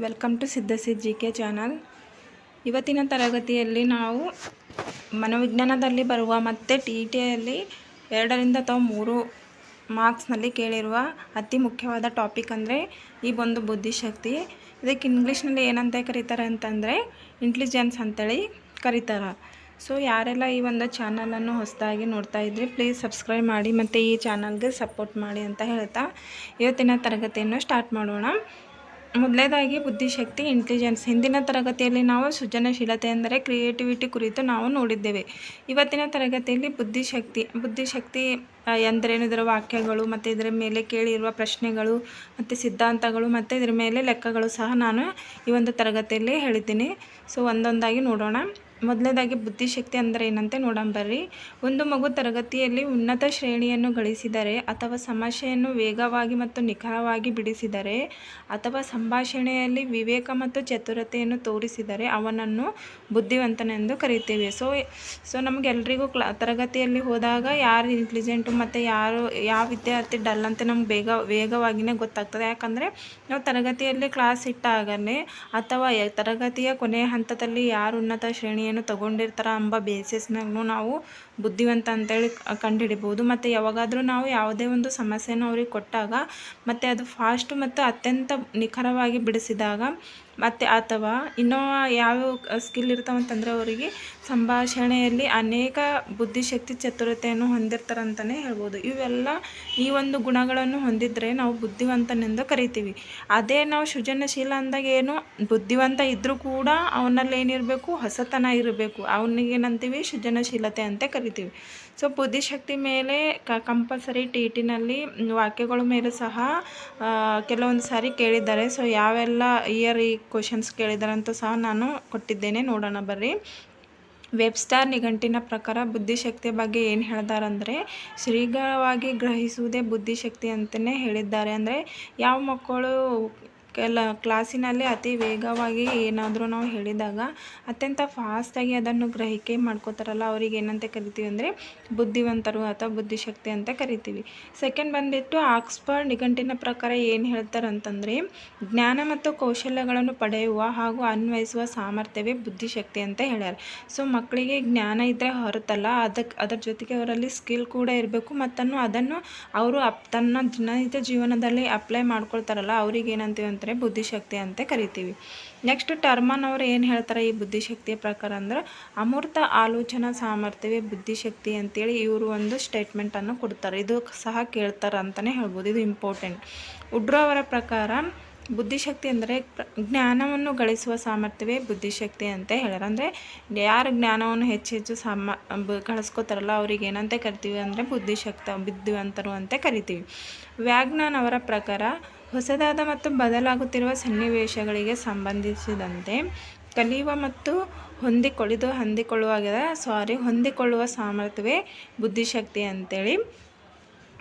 Welcome to ಸಿದ್ಧಸಿದ್ G K channel ಇವತ್ತಿನ ತರಗತಿಯಲ್ಲಿ ನಾವು ಮನೋವಿಜ್ಞಾನದಲ್ಲಿ ಬರುವ ಮತ್ತು ಟಿ ಟಿಯಲ್ಲಿ ಎರಡರಿಂದ ಅಥವಾ ಮೂರು ಮಾರ್ಕ್ಸ್ನಲ್ಲಿ ಕೇಳಿರುವ ಅತಿ ಮುಖ್ಯವಾದ ಟಾಪಿಕ್ ಅಂದರೆ ಈ ಒಂದು ಬುದ್ಧಿಶಕ್ತಿ. ಇದಕ್ಕೆ ಇಂಗ್ಲೀಷ್ನಲ್ಲಿ ಏನಂತ ಕರೀತಾರೆ ಅಂತಂದರೆ ಇಂಟೆಲಿಜೆನ್ಸ್ ಅಂತೇಳಿ ಕರೀತಾರೆ. ಸೊ ಯಾರೆಲ್ಲ ಈ ಒಂದು ಚಾನಲನ್ನು ಹೊಸದಾಗಿ ನೋಡ್ತಾ ಇದ್ರಿ ಪ್ಲೀಸ್ ಸಬ್ಸ್ಕ್ರೈಬ್ ಮಾಡಿ ಮತ್ತು ಈ ಚಾನಲ್ಗೆ ಸಪೋರ್ಟ್ ಮಾಡಿ ಅಂತ ಹೇಳ್ತಾ ಇವತ್ತಿನ ತರಗತಿಯನ್ನು ಸ್ಟಾರ್ಟ್ ಮಾಡೋಣ. ಮೊದಲನೇದಾಗಿ ಬುದ್ಧಿಶಕ್ತಿ ಇಂಟೆಲಿಜೆನ್ಸ್ ಹಿಂದಿನ ತರಗತಿಯಲ್ಲಿ ನಾವು ಸೃಜನಶೀಲತೆ ಅಂದರೆ ಕ್ರಿಯೇಟಿವಿಟಿ ಕುರಿತು ನಾವು ನೋಡಿದ್ದೇವೆ. ಇವತ್ತಿನ ತರಗತಿಯಲ್ಲಿ ಬುದ್ಧಿಶಕ್ತಿ ಬುದ್ಧಿಶಕ್ತಿ ಎಂದರೇನು? ಇದರ ವಾಕ್ಯಗಳು ಮತ್ತು ಇದರ ಮೇಲೆ ಕೇಳಿರುವ ಪ್ರಶ್ನೆಗಳು ಮತ್ತು ಸಿದ್ಧಾಂತಗಳು ಮತ್ತು ಇದರ ಮೇಲೆ ಲೆಕ್ಕಗಳು ಸಹ ನಾನು ಈ ಒಂದು ತರಗತಿಯಲ್ಲಿ ಹೇಳಿದ್ದೀನಿ. ಸೊ ಒಂದೊಂದಾಗಿ ನೋಡೋಣ. ಮೊದಲನೇದಾಗಿ ಬುದ್ಧಿಶಕ್ತಿ ಅಂದರೆ ಏನಂತೆ ನೋಡೋಣ ಬರ್ರಿ. ಒಂದು ಮಗು ತರಗತಿಯಲ್ಲಿ ಉನ್ನತ ಶ್ರೇಣಿಯನ್ನು ಗಳಿಸಿದರೆ ಅಥವಾ ಸಮಸ್ಯೆಯನ್ನು ವೇಗವಾಗಿ ಮತ್ತು ನಿಖರವಾಗಿ ಬಿಡಿಸಿದರೆ ಅಥವಾ ಸಂಭಾಷಣೆಯಲ್ಲಿ ವಿವೇಕ ಮತ್ತು ಚತುರತೆಯನ್ನು ತೋರಿಸಿದರೆ ಅವನನ್ನು ಬುದ್ಧಿವಂತನೆಂದು ಕರೀತೇವೆ ಸೊ ಸೊ ನಮಗೆಲ್ಲರಿಗೂ ಕ್ಲಾ, ತರಗತಿಯಲ್ಲಿ ಹೋದಾಗ ಯಾರು ಇಂಟೆಲಿಜೆಂಟು ಮತ್ತು ಯಾರು, ಯಾವ ವಿದ್ಯಾರ್ಥಿ ಡಲ್ ಅಂತ ನಮ್ಗೆ ಬೇಗ ವೇಗವಾಗಿಯೇ ಗೊತ್ತಾಗ್ತದೆ. ಯಾಕಂದರೆ ನಾವು ತರಗತಿಯಲ್ಲಿ ಕ್ಲಾಸ್ ಇಟ್ಟಾಗಲೇ ಅಥವಾ ತರಗತಿಯ ಕೊನೆಯ ಹಂತದಲ್ಲಿ ಯಾರು ಉನ್ನತ ಶ್ರೇಣಿಯನ್ನು ತಗೊಂಡಿರ್ತಾರ ಬೇಸಸ್ ಬೇಸಿಸ್ನಾಗೂ ನಾವು ಬುದ್ಧಿವಂತ ಅಂತೇಳಿ ಕಂಡುಹಿಡಿಬೋದು ಮತ್ತು ಯಾವಾಗಾದರೂ ನಾವು ಯಾವುದೇ ಒಂದು ಸಮಸ್ಯೆನ ಅವ್ರಿಗೆ ಕೊಟ್ಟಾಗ ಮತ್ತು ಅದು ಫಾಸ್ಟ್ ಮತ್ತು ಅತ್ಯಂತ ನಿಖರವಾಗಿ ಬಿಡಿಸಿದಾಗ ಮತ್ತು ಅಥವಾ ಇನ್ನೂ ಯಾವ ಸ್ಕಿಲ್ ಇರ್ತಾವಂತಂದರೆ ಅವರಿಗೆ ಸಂಭಾಷಣೆಯಲ್ಲಿ ಅನೇಕ ಬುದ್ಧಿಶಕ್ತಿ ಚತುರತೆಯನ್ನು ಹೊಂದಿರ್ತಾರಂತಲೇ ಹೇಳ್ಬೋದು. ಇವೆಲ್ಲ ಈ ಒಂದು ಗುಣಗಳನ್ನು ಹೊಂದಿದ್ರೆ ನಾವು ಬುದ್ಧಿವಂತನೆಂದು ಕರಿತೀವಿ. ಅದೇ ನಾವು ಸೃಜನಶೀಲ ಅಂದಾಗ ಏನು? ಬುದ್ಧಿವಂತ ಇದ್ದರೂ ಕೂಡ ಅವನಲ್ಲಿ ಏನಿರಬೇಕು ಹೊಸತನ ಇರಬೇಕು. ಅವನಿಗೇನಂತೀವಿ? ಸೃಜನಶೀಲತೆ ಅಂತ ಕರಿತೀವಿ. ಸೊ ಬುದ್ಧಿಶಕ್ತಿ ಮೇಲೆ ಕ ಕಂಪಲ್ಸರಿ ಟಿ ಟಿನಲ್ಲಿ ವಾಕ್ಯಗಳ ಮೇಲೆ ಸಹ ಕೆಲವೊಂದು ಸಾರಿ ಕೇಳಿದ್ದಾರೆ. ಸೊ ಯಾವೆಲ್ಲ ಇಯರ್ ಈ ಕ್ವಶನ್ಸ್ ಕೇಳಿದ್ದಾರೆ ಅಂತ ಸಹ ನಾನು ಕೊಟ್ಟಿದ್ದೇನೆ. ನೋಡೋಣ ಬರ್ರಿ. ವೆಬ್ಸ್ಟಾರ್ ನಿಘಂಟಿನ ಪ್ರಕಾರ ಬುದ್ಧಿಶಕ್ತಿಯ ಬಗ್ಗೆ ಏನು ಹೇಳ್ದಾರಂದರೆ, ಶೀಘ್ರವಾಗಿ ಗ್ರಹಿಸುವುದೇ ಬುದ್ಧಿಶಕ್ತಿ ಅಂತಲೇ ಹೇಳಿದ್ದಾರೆ. ಅಂದರೆ, ಯಾವ ಮಕ್ಕಳು ಕೆಲ ಕ್ಲಾಸಿನಲ್ಲಿ ಅತಿ ವೇಗವಾಗಿ ಏನಾದರೂ ನಾವು ಹೇಳಿದಾಗ ಅತ್ಯಂತ ಫಾಸ್ಟಾಗಿ ಅದನ್ನು ಗ್ರಹಿಕೆ ಮಾಡ್ಕೋತಾರಲ್ಲ, ಅವ್ರಿಗೆ ಏನಂತ ಕರಿತೀವಿ ಅಂದರೆ ಬುದ್ಧಿವಂತರು ಅಥವಾ ಬುದ್ಧಿಶಕ್ತಿ ಅಂತ ಕರಿತೀವಿ. ಸೆಕೆಂಡ್ ಬಂದುಬಿಟ್ಟು ಆಕ್ಸ್ಫರ್ಡ್ ನಿಘಂಟಿನ ಪ್ರಕಾರ ಏನು ಹೇಳ್ತಾರಂತಂದರೆ, ಜ್ಞಾನ ಮತ್ತು ಕೌಶಲ್ಯಗಳನ್ನು ಪಡೆಯುವ ಹಾಗೂ ಅನ್ವಯಿಸುವ ಸಾಮರ್ಥ್ಯವೇ ಬುದ್ಧಿಶಕ್ತಿ ಅಂತ ಹೇಳ್ಯಾರ. ಸೊ ಮಕ್ಕಳಿಗೆ ಜ್ಞಾನ ಇದ್ದರೆ ಹೊರತಲ್ಲ ಅದಕ್ಕೆ ಅದರ ಜೊತೆಗೆ ಅವರಲ್ಲಿ ಸ್ಕಿಲ್ ಕೂಡ ಇರಬೇಕು ಮತ್ತನ್ನು ಅದನ್ನು ಅವರು ಅಪ್ ತನ್ನ ದಿನನಿತ್ಯ ಜೀವನದಲ್ಲಿ ಅಪ್ಲೈ ಮಾಡ್ಕೊಳ್ತಾರಲ್ಲ ಅವ್ರಿಗೆ ಏನಂತೀವಿ ಅಂತಾರೆ ಬುದ್ಧಿಶಕ್ತಿ ಅಂತ ಕರಿತೀವಿ. ನೆಕ್ಸ್ಟ್ ಟರ್ಮನ್ ಅವ್ರು ಏನು ಹೇಳ್ತಾರೆ ಈ ಬುದ್ಧಿಶಕ್ತಿಯ ಪ್ರಕಾರ ಅಂದ್ರೆ ಅಮೂರ್ತ ಆಲೋಚನಾ ಸಾಮರ್ಥ್ಯವೇ ಬುದ್ಧಿಶಕ್ತಿ ಅಂತೇಳಿ ಇವರು ಒಂದು ಸ್ಟೇಟ್ಮೆಂಟನ್ನು ಕೊಡ್ತಾರೆ. ಇದು ಸಹ ಕೇಳ್ತಾರೆ ಅಂತಲೇ ಹೇಳ್ಬೋದು. ಇದು ಇಂಪಾರ್ಟೆಂಟ್ ಉಡ್ರೋ ಅವರ ಪ್ರಕಾರ ಬುದ್ಧಿಶಕ್ತಿ ಅಂದರೆ ಜ್ಞಾನವನ್ನು ಗಳಿಸುವ ಸಾಮರ್ಥ್ಯವೇ ಬುದ್ಧಿಶಕ್ತಿ ಅಂತ ಹೇಳ್ಯಾರ. ಅಂದರೆ ಯಾರು ಜ್ಞಾನವನ್ನು ಹೆಚ್ಚು ಹೆಚ್ಚು ಸಾಮ ಗಳಿಸ್ಕೋತಾರಲ್ಲ ಅವ್ರಿಗೆ ಏನಂತ ಕರಿತೀವಿ ಅಂದರೆ ಬುದ್ಧಿಶಕ್ತ, ಬುದ್ಧಿವಂತರು ಅಂತ ಕರಿತೀವಿ. ವ್ಯಾಗ್ನಾನ್ ಅವರ ಪ್ರಕಾರ ಹೊಸದಾದ ಮತ್ತು ಬದಲಾಗುತ್ತಿರುವ ಸನ್ನಿವೇಶಗಳಿಗೆ ಸಂಬಂಧಿಸಿದಂತೆ ಕಲಿಯುವ ಮತ್ತು ಹೊಂದಿಕೊಳ್ಳಿದು ಹೊಂದಿಕೊಳ್ಳುವಾಗ ಸಾರಿ ಹೊಂದಿಕೊಳ್ಳುವ ಸಾಮರ್ಥ್ಯವೇ ಬುದ್ಧಿಶಕ್ತಿ ಅಂತೇಳಿ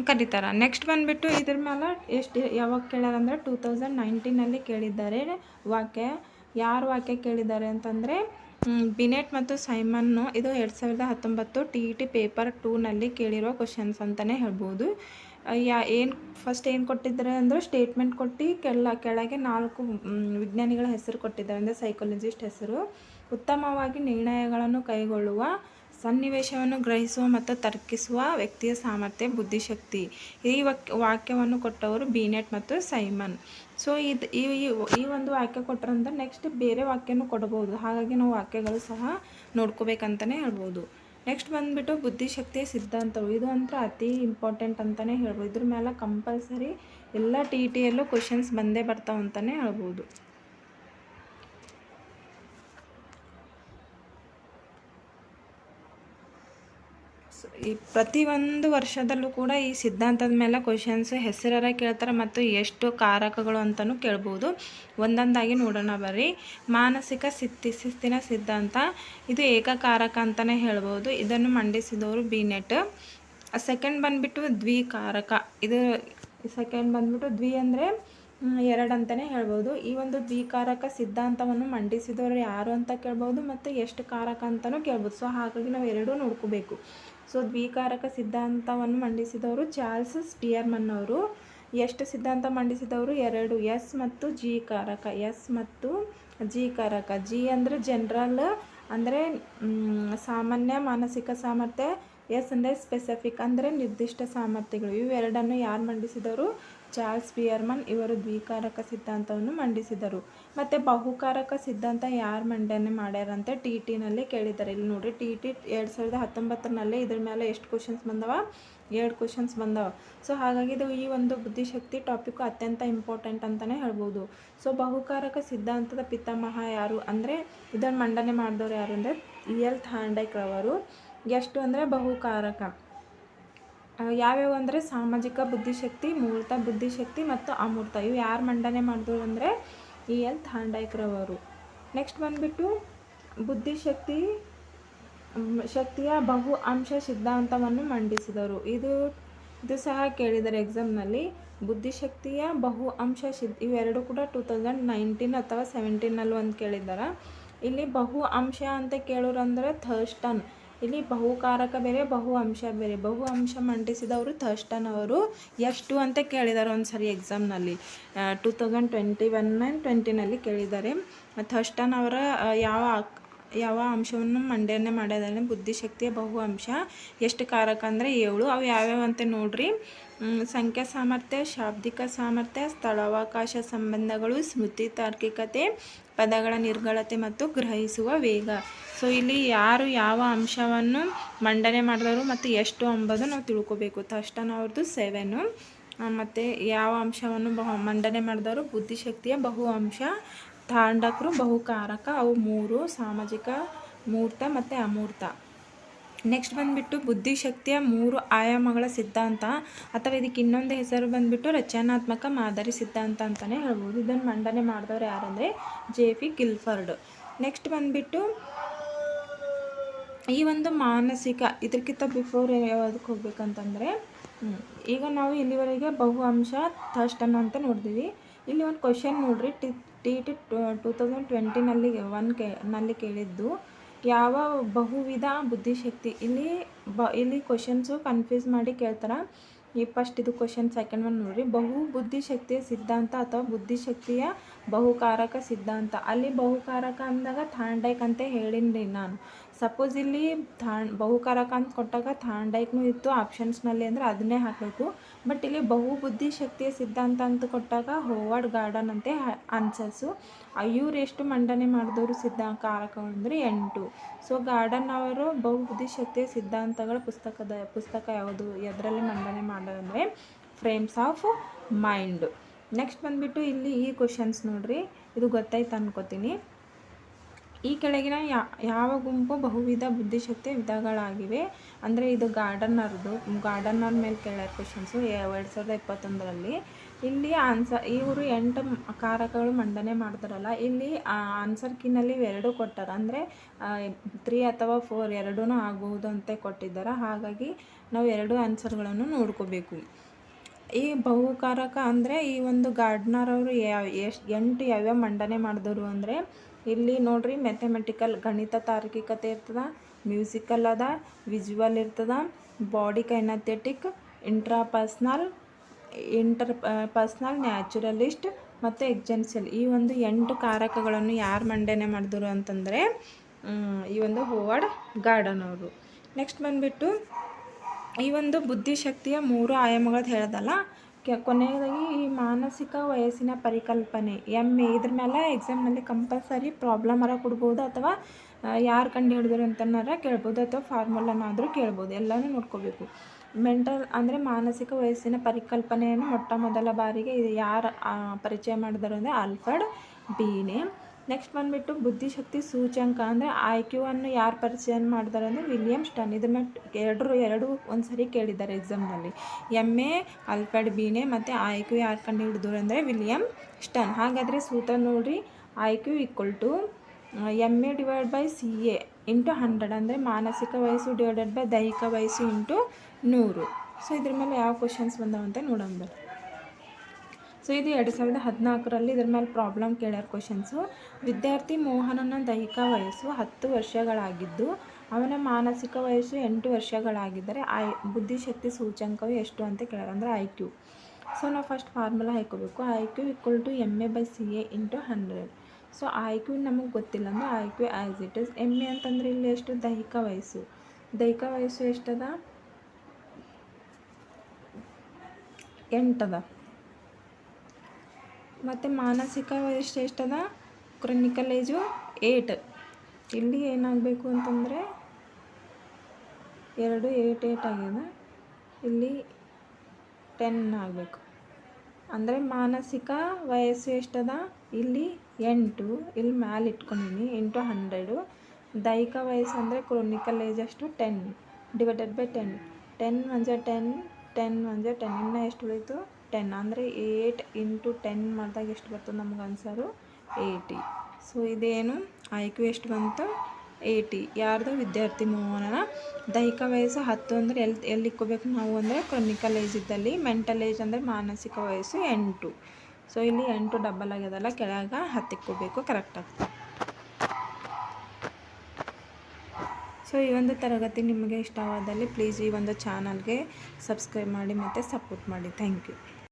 ಕರೀತಾರೆ. ನೆಕ್ಸ್ಟ್ ಬಂದುಬಿಟ್ಟು ಇದ್ರ ಮೇಲೆ ಎಷ್ಟು ಯಾವಾಗ ಕೇಳ್ಯಾರ ಅಂದರೆ ಟೂ ತೌಸಂಡ್ ನೈನ್ಟೀನಲ್ಲಿ ಕೇಳಿದ್ದಾರೆ ವಾಕ್ಯ. ಯಾರು ವಾಕ್ಯ ಕೇಳಿದ್ದಾರೆ ಅಂತಂದರೆ ಬಿನೆಟ್ ಮತ್ತು ಸೈಮನ್ನು ಇದು ಎರಡು ಸಾವಿರದ ಹತ್ತೊಂಬತ್ತು ಟಿ ಇ ಟಿ ಪೇಪರ್ ಟೂನಲ್ಲಿ ಕೇಳಿರುವ ಕ್ವಶನ್ಸ್ ಅಂತಲೇ ಹೇಳ್ಬೋದು. ಯಾ, ಏನು ಫಸ್ಟ್ ಏನು ಕೊಟ್ಟಿದ್ದಾರೆ ಅಂದರೆ ಸ್ಟೇಟ್ಮೆಂಟ್ ಕೊಟ್ಟು ಕೆಳ, ಕೆಳಗೆ ನಾಲ್ಕು ವಿಜ್ಞಾನಿಗಳ ಹೆಸರು ಕೊಟ್ಟಿದ್ದಾರೆ ಅಂದರೆ ಸೈಕಾಲಜಿಸ್ಟ್ ಹೆಸರು. ಉತ್ತಮವಾಗಿ ನಿರ್ಣಯಗಳನ್ನು ಕೈಗೊಳ್ಳುವ, ಸನ್ನಿವೇಶವನ್ನು ಗ್ರಹಿಸುವ ಮತ್ತು ತರ್ಕಿಸುವ ವ್ಯಕ್ತಿಯ ಸಾಮರ್ಥ್ಯ, ಬುದ್ಧಿಶಕ್ತಿ. ಈ ವಾಕ್, ವಾಕ್ಯವನ್ನು ಕೊಟ್ಟವರು ಬಿನೆಟ್ ಮತ್ತು ಸೈಮನ್. ಸೊ ಇದು, ಈ, ಈ- ಈ ಒಂದು ವಾಕ್ಯ ಕೊಟ್ಟರಂದ್ರೆ ನೆಕ್ಸ್ಟ್ ಬೇರೆ ವಾಕ್ಯನೂ ಕೊಡ್ಬೋದು. ಹಾಗಾಗಿ ನಾವು ವಾಕ್ಯಗಳು ಸಹ ನೋಡ್ಕೋಬೇಕಂತಲೇ ಹೇಳ್ಬೋದು. ನೆಕ್ಸ್ಟ್ ಬಂದುಬಿಟ್ಟು ಬುದ್ಧಿಶಕ್ತಿಯ ಸಿದ್ಧಾಂತವು. ಇದು ಅಂತೂ ಅತಿ ಇಂಪಾರ್ಟೆಂಟ್ ಅಂತಲೇ ಹೇಳ್ಬೋದು. ಇದ್ರ ಮೇಲೆ ಕಂಪಲ್ಸರಿ ಎಲ್ಲ ಟಿ ಟಿಯಲ್ಲೂ ಕ್ವಶನ್ಸ್ ಬಂದೇ ಬರ್ತಾವೆ ಅಂತಲೇ ಹೇಳ್ಬೋದು ಸ- ಈ ಪ್ರತಿಯೊಂದು ವರ್ಷದಲ್ಲೂ ಕೂಡ ಈ ಸಿದ್ಧಾಂತದ ಮೇಲೆ ಕ್ವಶನ್ಸ್ ಹೆಸರಾರ ಕೇಳ್ತಾರೆ ಮತ್ತು ಎಷ್ಟು ಕಾರಕಗಳು ಅಂತಲೂ ಕೇಳ್ಬೋದು. ಒಂದೊಂದಾಗಿ ನೋಡೋಣ ಬರ್ರಿ. ಮಾನಸಿಕ ಸಿತ್ತಿ ಶಿಸ್ತಿನ ಸಿದ್ಧಾಂತ. ಇದು ಏಕಕಾರಕ ಅಂತಲೇ ಹೇಳ್ಬೋದು. ಇದನ್ನು ಮಂಡಿಸಿದವರು ಬಿ ನೆಟ್ ಸೆಕೆಂಡ್ ಬಂದುಬಿಟ್ಟು ದ್ವಿಕಾರಕ. ಇದು ಸೆಕೆಂಡ್ ಬಂದುಬಿಟ್ಟು ದ್ವಿ ಅಂದರೆ ಎರಡು ಅಂತಲೇ ಹೇಳ್ಬೋದು. ಈ ಒಂದು ದ್ವಿಕಾರಕ ಸಿದ್ಧಾಂತವನ್ನು ಮಂಡಿಸಿದವರು ಯಾರು ಅಂತ ಕೇಳ್ಬೋದು ಮತ್ತು ಎಷ್ಟು ಕಾರಕ ಅಂತಲೂ ಕೇಳ್ಬೋದು. ಸೊ ಹಾಗಾಗಿ ನಾವು ಎರಡೂ ನೋಡ್ಕೋಬೇಕು. ಸೊ ದ್ವಿಕಾರಕ ಸಿದ್ಧಾಂತವನ್ನು ಮಂಡಿಸಿದವರು ಚಾರ್ಲ್ಸ್ ಸ್ಪಿಯರ್ಮನ್ ಅವರು. ಎಷ್ಟು ಸಿದ್ಧಾಂತ ಮಂಡಿಸಿದವರು? ಎರಡು, ಎಸ್ ಮತ್ತು ಜಿ ಕಾರಕ. ಎಸ್ ಮತ್ತು ಜಿ ಕಾರಕ. ಜಿ ಅಂದರೆ ಜನರಲ್ ಅಂದರೆ ಸಾಮಾನ್ಯ ಮಾನಸಿಕ ಸಾಮರ್ಥ್ಯ, ಎಸ್ ಅಂದರೆ ಸ್ಪೆಸಿಫಿಕ್ ಅಂದರೆ ನಿರ್ದಿಷ್ಟ ಸಾಮರ್ಥ್ಯಗಳು. ಇವೆರಡನ್ನು ಯಾರು ಮಂಡಿಸಿದರು ಚಾರ್ಲ್ಸ್ ಬಿಯರ್ಮನ್ ಇವರು ದ್ವಿಕಾರಕ ಸಿದ್ಧಾಂತವನ್ನು ಮಂಡಿಸಿದರು. ಮತ್ತು ಬಹುಕಾರಕ ಸಿದ್ಧಾಂತ ಯಾರು ಮಂಡನೆ ಮಾಡ್ಯಾರಂತೆ ಟಿ ಟಿನಲ್ಲಿ ಕೇಳಿದ್ದಾರೆ. ಇಲ್ಲಿ ನೋಡಿ ಟಿ ಟಿ ಎರಡು ಸಾವಿರದ ಹತ್ತೊಂಬತ್ತರಲ್ಲಿ ಇದ್ರ ಮೇಲೆ ಎಷ್ಟು ಕ್ವಶನ್ಸ್ ಬಂದವ? ಎರಡು ಕ್ವಶನ್ಸ್ ಬಂದವ. ಸೊ ಹಾಗಾಗಿ ಇದು ಈ ಒಂದು ಬುದ್ಧಿಶಕ್ತಿ ಟಾಪಿಕ್ ಅತ್ಯಂತ ಇಂಪಾರ್ಟೆಂಟ್ ಅಂತಲೇ ಹೇಳ್ಬೋದು. ಸೊ ಬಹುಕಾರಕ ಸಿದ್ಧಾಂತದ ಪಿತಾಮಹ ಯಾರು ಅಂದರೆ ಇದನ್ನು ಮಂಡನೆ ಮಾಡಿದವರು ಯಾರು ಅಂದರೆ, ಇ ಎಲ್ ಥಾಂಡೈಕ್ ರವರು. ಎಷ್ಟು ಅಂದರೆ ಬಹುಕಾರಕ. ಯಾವ್ಯಾವು ಅಂದರೆ ಸಾಮಾಜಿಕ ಬುದ್ಧಿಶಕ್ತಿ, ಮೂರ್ತ ಬುದ್ಧಿಶಕ್ತಿ ಮತ್ತು ಅಮೂರ್ತ. ಇವು ಯಾರು ಮಂಡನೆ ಮಾಡಿದ್ರು ಅಂದರೆ ಇ ಎಲ್ ಥಾಂಡಾಯ್ಕರವರು ನೆಕ್ಸ್ಟ್ ಬಂದುಬಿಟ್ಟು ಬುದ್ಧಿಶಕ್ತಿ ಶಕ್ತಿಯ ಬಹು ಅಂಶ ಸಿದ್ಧಾಂತವನ್ನು ಮಂಡಿಸಿದರು ಇದು ಇದು ಸಹ ಕೇಳಿದ್ದಾರೆ ಎಕ್ಸಾಮ್ನಲ್ಲಿ ಬುದ್ಧಿಶಕ್ತಿಯ ಬಹು ಅಂಶ ಸಿದ್ ಇವೆರಡು ಕೂಡ ಟೂ ತೌಸಂಡ್ ನೈನ್ಟೀನ್ ಅಥವಾ ಸೆವೆಂಟೀನಲ್ಲಿ ಒಂದು ಕೇಳಿದ್ದಾರೆ. ಇಲ್ಲಿ ಬಹು ಅಂಶ ಅಂತ ಕೇಳೋರು ಅಂದರೆ ಥರ್ಸ್ಟನ್. ಇಲ್ಲಿ ಬಹುಕಾರಕ ಬೇರೆ, ಬಹು ಅಂಶ ಬೇರೆ. ಬಹು ಅಂಶ ಮಂಡಿಸಿದವರು ಥರ್ಸ್ಟನ್ ಅವರು ಎಷ್ಟು ಅಂತ ಕೇಳಿದ್ದಾರೆ ಒಂದು ಸರಿ ಎಕ್ಸಾಮ್ನಲ್ಲಿ two thousand twenty one and ಟ್ವೆಂಟಿನಲ್ಲಿ ಕೇಳಿದ್ದಾರೆ. ಥರ್ಸ್ಟನ್ ಅವರ ಯಾವ ಯಾವ ಅಂಶವನ್ನು ಮಂಡನೆ ಮಾಡಿದಾರೆ ಬುದ್ಧಿಶಕ್ತಿಯ ಬಹು ಅಂಶ. ಎಷ್ಟು ಕಾರಕ ಅಂದರೆ ಏಳು. ಅವು ಯಾವ್ಯಾವ ಅಂತ ನೋಡ್ರಿ. ಸಂಖ್ಯಾ ಸಾಮರ್ಥ್ಯ, ಶಾಬ್ದಿಕ ಸಾಮರ್ಥ್ಯ, ಸ್ಥಳಾವಕಾಶ ಸಂಬಂಧಗಳು, ಸ್ಮೃತಿ ತಾರ್ಕಿಕತೆ, ಪದಗಳ ನಿರ್ಗಳತೆ ಮತ್ತು ಗ್ರಹಿಸುವ ವೇಗ. ಸೊ ಇಲ್ಲಿ ಯಾರು ಯಾವ ಅಂಶವನ್ನು ಮಂಡನೆ ಮಾಡಿದವರು ಮತ್ತು ಎಷ್ಟು ಅಂಬೋದು ನಾವು ತಿಳ್ಕೊಬೇಕು. ತಷ್ಟನ ಅವ್ರದ್ದು ಸೆವೆನು ಮತ್ತು ಯಾವ ಅಂಶವನ್ನು ಮಂಡನೆ ಮಾಡಿದವರು? ಬುದ್ಧಿಶಕ್ತಿಯ ಬಹು ಅಂಶ. ತಾಂಡಕರು, ಬಹುಕಾರಕ, ಅವು ಮೂರು, ಸಾಮಾಜಿಕ, ಮೂರ್ತ ಮತ್ತು ಅಮೂರ್ತ. ನೆಕ್ಸ್ಟ್ ಬಂದುಬಿಟ್ಟು ಬುದ್ಧಿಶಕ್ತಿಯ ಮೂರು ಆಯಾಮಗಳ ಸಿದ್ಧಾಂತ ಅಥವಾ ಇದಕ್ಕೆ ಇನ್ನೊಂದು ಹೆಸರು ಬಂದುಬಿಟ್ಟು ರಚನಾತ್ಮಕ ಮಾದರಿ ಸಿದ್ಧಾಂತ ಅಂತಲೇ ಹೇಳ್ಬೋದು. ಇದನ್ನು ಮಂಡನೆ ಮಾಡಿದವರು ಯಾರಂದರೆ ಜೆ ಪಿ ಗಿಲ್ಫರ್ಡ್. ನೆಕ್ಸ್ಟ್ ಬಂದುಬಿಟ್ಟು ಈ ಒಂದು ಮಾನಸಿಕ ಇದಕ್ಕಿಂತ ಬಿಫೋರ್ ಯಾವುದಕ್ಕೆ ಹೋಗ್ಬೇಕಂತಂದರೆ ಈಗ ನಾವು ಇಲ್ಲಿವರೆಗೆ ಬಹು ಅಂಶ ಅಂತ ನೋಡಿದ್ವಿ ಇಲ್ಲಿ ಒಂದು ಕ್ವಶನ್ ನೋಡ್ರಿ. ಟಿ ಟಿ ಟಿ ತೌಸಂಡ್ ಟ್ವೆಂಟಿನಲ್ಲಿ ಒನ್ ಕೆ, ನಲ್ಲಿ ಕೇಳಿದ್ದು, ಯಾವ ಬಹುವಿಧ ಬುದ್ಧಿಶಕ್ತಿ? ಇಲ್ಲಿ ಬ, ಇಲ್ಲಿ ಕ್ವಶನ್ಸು ಕನ್ಫ್ಯೂಸ್ ಮಾಡಿ ಕೇಳ್ತಾರೆ? ಈ ಫಸ್ಟ್ ಇದು ಕ್ವಶನ್ ಸೆಕೆಂಡ್ ಒನ್ ನೋಡ್ರಿ. ಬಹು ಬುದ್ಧಿಶಕ್ತಿಯ ಸಿದ್ಧಾಂತ ಅಥವಾ ಬುದ್ಧಿಶಕ್ತಿಯ ಬಹುಕಾರಕ ಸಿದ್ಧಾಂತ. ಅಲ್ಲಿ ಬಹುಕಾರಕ ಅಂದಾಗ ಥಾಂಡೈಕ್ ಅಂತ ಹೇಳಿನಿ ನಾನು. ಸಪೋಸ್ ಇಲ್ಲಿ ಥಾಣ್ ಬಹುಕಾರಕ ಅಂತ ಕೊಟ್ಟಾಗ ಥಾಂಡೈಕ್ನು ಇತ್ತು ಆಪ್ಷನ್ಸ್ನಲ್ಲಿ ಅಂದರೆ ಅದನ್ನೇ ಹಾಕಬೇಕು. ಬಟ್ ಇಲ್ಲಿ ಬಹುಬುದ್ಧಿ ಶಕ್ತಿಯ ಸಿದ್ಧಾಂತ ಅಂತ ಕೊಟ್ಟಾಗ ಹೋವಾರ್ಡ್ ಗಾರ್ಡನ್ ಅಂತೆ ಆನ್ಸರ್ಸು ಇವ್ರು ಎಷ್ಟು ಮಂಡನೆ ಮಾಡಿದವರು ಸಿದ್ಧ ಕಾರಕ ಅಂದರೆ ಎಂಟು. ಸೊ ಗಾರ್ಡನ್ ಅವರು ಬಹು ಬುದ್ಧಿಶಕ್ತಿಯ ಸಿದ್ಧಾಂತಗಳ ಪುಸ್ತಕದ, ಪುಸ್ತಕ ಯಾವುದು? ಎದರಲ್ಲಿ ಮಂಡನೆ ಮಾಡೋದಂದರೆ ಫ್ರೇಮ್ಸ್ ಆಫ್ ಮೈಂಡ್ ನೆಕ್ಸ್ಟ್ ಬಂದುಬಿಟ್ಟು ಇಲ್ಲಿ ಈ ಕ್ವಶನ್ಸ್ ನೋಡಿರಿ. ಇದು ಗೊತ್ತಾಯ್ತು ಅನ್ಕೋತೀನಿ. ಈ ಕೆಳಗಿನ ಯಾವ ಗುಂಪು ಬಹುವಿಧ ಬುದ್ಧಿಶಕ್ತಿಯ ವಿಧಗಳಾಗಿವೆ? ಅಂದರೆ ಇದು ಗಾರ್ಡನ್ನರ್ದು ಗಾರ್ಡನ್ನರ್ ಮೇಲೆ ಕೇಳ್ಯಾರ ಕ್ವಶನ್ಸು ಎರಡು ಸಾವಿರದ ಇಪ್ಪತ್ತೊಂದರಲ್ಲಿ. ಇಲ್ಲಿ ಆನ್ಸರ್ ಇವರು ಎಂಟು ಕಾರಕಗಳು ಮಂಡನೆ ಮಾಡ್ತಾರಲ್ಲ, ಇಲ್ಲಿ ಆನ್ಸರ್ ಕೀನಲ್ಲಿ ಎರಡು ಕೊಟ್ಟಾರ. ಅಂದರೆ ತ್ರೀ ಅಥವಾ ಫೋರ್ ಎರಡೂ ಆಗಬಹುದು ಅಂತ ಕೊಟ್ಟಿದ್ದಾರೆ. ಹಾಗಾಗಿ ನಾವು ಎರಡು ಆನ್ಸರ್ಗಳನ್ನು ನೋಡ್ಕೋಬೇಕು. ಈ ಬಹುಕಾರಕ ಅಂದರೆ ಈ ಒಂದು ಗಾರ್ಡ್ನರ್ ಅವರು ಎಷ್ಟು, ಎಂಟು ಯಾವ್ಯಾವ ಮಂಡನೆ ಮಾಡಿದ್ರು ಅಂದರೆ ಇಲ್ಲಿ ನೋಡ್ರಿ ಮ್ಯಾಥಮೆಟಿಕಲ್ ಗಣಿತ ತಾರ್ಕಿಕತೆ ಇರ್ತದ ಮ್ಯೂಸಿಕಲ್ ಅದ ವಿಜುವಲ್ ಇರ್ತದ body kinesthetic intrapersonal interpersonal naturalist ಮತ್ತು ಎಕ್ಸೆನ್ಷಿಯಲ್ ಈ ಒಂದು ಎಂಟು ಕಾರಕಗಳನ್ನು ಯಾರು ಮಂಡನೆ ಮಾಡಿದ್ರು ಅಂತಂದರೆ ಈ ಒಂದು ಹೋವಾರ್ಡ್ ಗಾರ್ಡನ್ ಅವರು. ನೆಕ್ಸ್ಟ್ ಬಂದುಬಿಟ್ಟು, ಈ ಒಂದು ಬುದ್ಧಿಶಕ್ತಿಯ ಮೂರು ಆಯಾಮಗಳು ಹೇಳ್ದಲ್ಲ ಕೆ ಕೊನೆಯದಾಗಿ, ಈ ಮಾನಸಿಕ ವಯಸ್ಸಿನ ಪರಿಕಲ್ಪನೆ. ಎಂ ಎ, ಇದ್ರ ಮೇಲೆ ಎಕ್ಸಾಮ್ನಲ್ಲಿ ಕಂಪಲ್ಸರಿ ಅರ ಕೊಡ್ಬೋದು ಅಥವಾ ಯಾರು ಕಂಡು ಹಿಡಿದ್ರು ಅಂತನಾರ ಕೇಳ್ಬೋದು ಅಥವಾ ಫಾರ್ಮುಲನಾದರೂ ಕೇಳ್ಬೋದು. ಎಲ್ಲನೂ ನೋಡ್ಕೋಬೇಕು. ಮೆಂಟಲ್ ಅಂದರೆ ಮಾನಸಿಕ ವಯಸ್ಸಿನ ಪರಿಕಲ್ಪನೆಯನ್ನು ಮೊಟ್ಟ ಮೊದಲ ಬಾರಿಗೆ ಇದು ಯಾರು ಪರಿಚಯ ಮಾಡಿದಾರೆ ಅಂದರೆ ಆಲ್ಫರ್ಡ್ ಬೀನೆ. ನೆಕ್ಸ್ಟ್ ಬಂದುಬಿಟ್ಟು ಬುದ್ಧಿಶಕ್ತಿ ಸೂಚ್ಯಂಕ ಅಂದರೆ ಐ ಕ್ಯೂ ಅನ್ನು ಯಾರು ಪರಿಚಯ ಮಾಡಿದಾರೆ ಅಂದರೆ ವಿಲಿಯಮ್ ಸ್ಟನ್ ಇದನ್ನ ಎರಡರು, ಎರಡು ಒಂದು ಸರಿ ಕೇಳಿದ್ದಾರೆ ಎಕ್ಸಾಮ್ನಲ್ಲಿ ಎಂ ಎ ಅಲ್ಫೆಡ್ ಬೀನೆ ಮತ್ತು ಐ ಕ್ಯೂ ಯಾರು ಕಂಡು ಹಿಡಿದ್ರು ಅಂದರೆ ವಿಲಿಯಮ್ ಸ್ಟನ್ ಹಾಗಾದರೆ ಸೂತ್ರ ನೋಡಿರಿ. I Q equal to M A divide by C A into hundred ಅಂದರೆ ಮಾನಸಿಕ ವಯಸ್ಸು ಡಿವೈಡೆಡ್ ಬೈ ದೈಹಿಕ ವಯಸ್ಸು ಇಂಟು ನೂರು. ಸೊ ಇದ್ರ ಮೇಲೆ ಯಾವ ಕ್ವಶನ್ಸ್ ಬಂದಾವಂತ ನೋಡೋಣ ಸೊ ಇದು ಎರಡು ಸಾವಿರದ ಹದಿನಾಲ್ಕರಲ್ಲಿ ಇದ್ರ ಮೇಲೆ ಪ್ರಾಬ್ಲಮ್ ಕೇಳ್ಯಾರ ಕ್ವಶನ್ಸು ವಿದ್ಯಾರ್ಥಿ ಮೋಹನನ ದೈಹಿಕ ವಯಸ್ಸು ಹತ್ತು ವರ್ಷಗಳಾಗಿದ್ದು, ಅವನ ಮಾನಸಿಕ ವಯಸ್ಸು ಎಂಟು ವರ್ಷಗಳಾಗಿದ್ದರೆ ಐ, ಬುದ್ಧಿಶಕ್ತಿ ಸೂಚ್ಯಂಕವು ಎಷ್ಟು ಅಂತ ಕೇಳ್ಯಾರ ಅಂದರೆ ಐ ಕ್ಯೂ. ಸೊ ನಾವು ಫಸ್ಟ್ ಫಾರ್ಮುಲಾ ಹಾಕೋಬೇಕು I Q equal to M A by C A into hundred so I Q ನಮಗೆ ಗೊತ್ತಿಲ್ಲ ಅಂದರೆ I Q as it is M A ಅಂತಂದ್ರೆ ಇಲ್ಲಿ ಎಷ್ಟು? ದೈಹಿಕ ವಯಸ್ಸು. ದೈಹಿಕ ವಯಸ್ಸು ಎಷ್ಟದ? ಎಂಟದ. ಮತ್ತು ಮಾನಸಿಕ ವಯಸ್ಸು ಎಷ್ಟದ ಕ್ರೊನಿಕಲ್ ಏಜು ಏಟ್ ಇಲ್ಲಿ ಏನಾಗಬೇಕು ಅಂತಂದರೆ ಎರಡು ಏಟ್ ಏಟ್ ಆಗಿದೆ. ಇಲ್ಲಿ ಟೆನ್ ಆಗಬೇಕು. ಅಂದರೆ ಮಾನಸಿಕ ವಯಸ್ಸು ಎಷ್ಟದ ಇಲ್ಲಿ ಎಂಟು, ಇಲ್ಲಿ ಮ್ಯಾಲೆ ಇಟ್ಕೊಂಡಿನಿ ಇಂಟು ಹಂಡ್ರೆಡು ದೈಹಿಕ ವಯಸ್ಸು ಅಂದರೆ ಕ್ರೊನಿಕಲ್ ಏಜ್ ಅಷ್ಟು ten divided by ten ten ಒಂಜ ten ten ಒಂಜ ಟೆನ್ ಇನ್ನು ಎಷ್ಟು ಉಳೀತು? ಟೆನ್ ಅಂದರೆ ಏಯ್ಟ್ ಇಂಟು ಟೆನ್ ಮಾಡಿದಾಗ ಎಷ್ಟು ಬರ್ತದೆ ನಮ್ಗೆ ಆನ್ಸರು? ಏಯ್ಟಿ. ಸೊ ಇದೇನು? ಕ್ಯೂ ಎಷ್ಟು ಬಂತು. ಏಯ್ಟಿ. ಯಾರ್ದು? ವಿದ್ಯಾರ್ಥಿ ಮೋಹನನ ದೈಹಿಕ ವಯಸ್ಸು ಹತ್ತು ಅಂದರೆ ಎಲ್ಲಿ ಎಲ್ಲಿ ಇಕ್ಕೋಬೇಕು ನಾವು ಅಂದರೆ ಕ್ರೊನಿಕಲ್ ಏಜ್ ಇದ್ದಲ್ಲಿ. ಮೆಂಟಲ್ ಏಜ್ ಅಂದರೆ ಮಾನಸಿಕ ವಯಸ್ಸು ಎಂಟು. ಸೊ ಇಲ್ಲಿ ಎಂಟು ಡಬಲ್ ಆಗ್ಯದಲ್ಲ, ಕೆಳಗೆ ಹತ್ತು ಇಕ್ಕೋಬೇಕು ಕರೆಕ್ಟ್ ಆಗ್ತದೆ. ಸೊ ಈ ಒಂದು ತರಗತಿ ನಿಮಗೆ ಇಷ್ಟವಾದಲ್ಲಿ ಪ್ಲೀಸ್ ಈ ಒಂದು ಚಾನಲ್ಗೆ ಸಬ್ಸ್ಕ್ರೈಬ್ ಮಾಡಿ ಮತ್ತು ಸಪೋರ್ಟ್ ಮಾಡಿ. Thank you